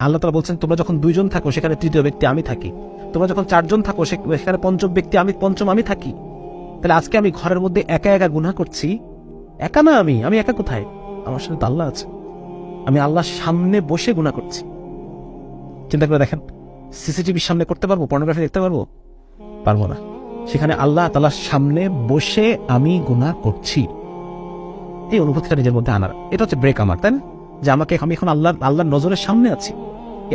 আল্লাহ তালা বলছেন, তোমরা যখন দুইজন থাকো, সেখানে তৃতীয় ব্যক্তি আমি থাকি। তোমরা যখন চারজন থাকো সেখানে পঞ্চম ব্যক্তি আমি পঞ্চম আমি থাকি। তাহলে আজকে আমি ঘরের মধ্যে একা একা গুনাহ করছি? একা না আমি? আমি একা কোথায়? আমার সাথে আল্লাহ আছে। আমি আল্লাহর সামনে বসে গুনাহ করছি। চিন্তা করে দেখেন সিসিটিভির সামনে করতে পারব? পর্নোগ্রাফি দেখতে পারব? পারব না। সেখানে আল্লাহ তালার সামনে বসে আমি গুনাহ করছি। এই অনুভূতিটা নিজের মধ্যে আনার। এটা হচ্ছে ব্রেক আমার, তাই না? যে আমাকে আমি এখন আল্লাহ আল্লাহর নজরের সামনে আছি।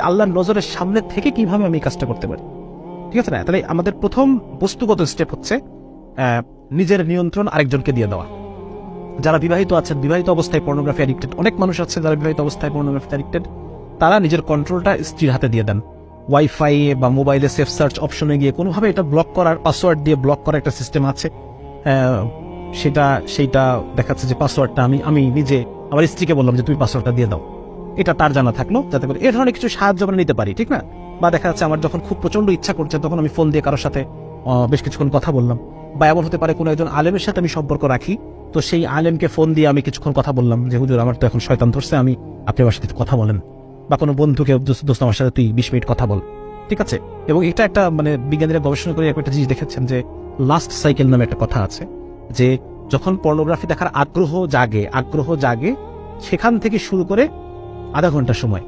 আল্লাহর নজরের সামনে থেকে কীভাবে আমি কাজটা করতে পারি? ঠিক আছে না? তাহলে আমাদের প্রথম বস্তুগত স্টেপ হচ্ছে নিজের নিয়ন্ত্রণ আরেকজনকে দিয়ে দেওয়া। যারা বিবাহিত আছেন, বিবাহিত অবস্থায় পর্নোগ্রাফি অ্যাডিক্টেড অনেক মানুষ আছে যারা বিবাহিত অবস্থায় পর্নোগ্রাফি অ্যাডিক্টেড তারা নিজের কন্ট্রোলটা স্ত্রীর হাতে দিয়ে দেন। ওয়াইফাই বা মোবাইলে সেফ সার্চ অপশনে গিয়ে কোনোভাবে এটা ব্লক করার পাসওয়ার্ড দিয়ে ব্লক করার একটা সিস্টেম আছে। সেটা, সেইটা দেখাচ্ছে যে পাসওয়ার্ডটা আমি আমি নিজে, আমার স্ত্রীকে বললাম যে তুমি পাসওয়ার্ডটা দিয়ে দাও। এটা তার জানা থাকল, যাতে করে এ ধরনের কিছু সাহায্য আমরা নিতে পারি, ঠিক না? বা দেখা যাচ্ছে আমার যখন খুব প্রচণ্ড ইচ্ছা করছে, তখন আমি ফোন দিয়ে কারোর সাথে বেশ কিছুক্ষণ কথা বললাম। বা এমন হতে পারে কোনো একজন আলেমের সাথে আমি সম্পর্ক রাখি, তো সেই আলেমকে ফোন দিয়ে আমি কিছুক্ষণ কথা বললাম যে, হুজুর, আমার তো এখন শয়তান ধরছে, আমি আপনি আমার সাথে কথা বলেন। বা কোনো বন্ধুকে, দোস্ত আমার সাথে তুই বিশ মিনিট কথা বল। ঠিক আছে? এবং এটা একটা মানে বিজ্ঞানীরা গবেষণা করে একটা জিনিস দেখেছেন যে লাস্ট সাইকেল নামে একটা কথা আছে যে, যখন পর্নোগ্রাফি দেখার আগ্রহ জাগে আগ্রহ জাগে, সেখান থেকে শুরু করে আধা ঘণ্টা সময়।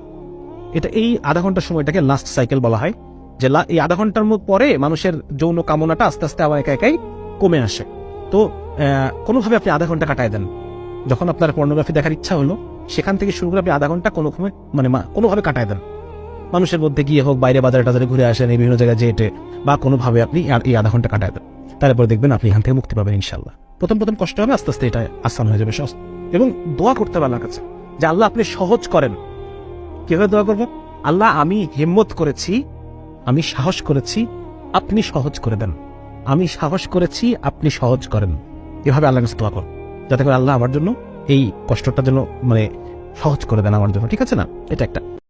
এটা এই আধা ঘণ্টা সময়টাকে লাস্ট সাইকেল বলা হয়, যে এই আধা ঘণ্টার পরে মানুষের যৌন কামনাটা আস্তে আস্তে আবার একা একাই কমে আসে। তো কোনোভাবে আপনি আধা ঘণ্টা কাটায় দেন। যখন আপনার পর্নোগ্রাফি দেখার ইচ্ছা হলো, সেখান থেকে শুরু করে আপনি আধা ঘণ্টা কোনোভাবে মানে কোনোভাবে কাটায় দেন। মানুষের মধ্যে গিয়ে হোক, বাইরে বাজারে টাজারে ঘুরে আসেন, এই বিভিন্ন জায়গায় যেটে বা কোনোভাবে আপনি এই আধা ঘণ্টা কাটায় দেন। তারপরে দেখবেন আপনি এখান থেকে মুক্তি পাবেন ইনশাল্লাহ প্রথম প্রথম কষ্ট হবে, আস্তে আস্তে এটা আসান হয়ে যাবে। এবং দোয়া করতে হবে আল্লাহর কাছে। যে আল্লাহ আপনি সহজ করেন। কীভাবে দোয়া করব আল্লাহ, আমি হিম্মত করেছি, আমি সাহস করেছি, আপনি সহজ করে দেন। আমি সাহস করেছি, আপনি সহজ করেন। এভাবে আল্লাহ দোয়া কর। যাতে করে আল্লাহ আমার জন্য এই কষ্টটা যেন মানে সহজ করে দেন আমার জন্য। ঠিক আছে না? এটা একটা।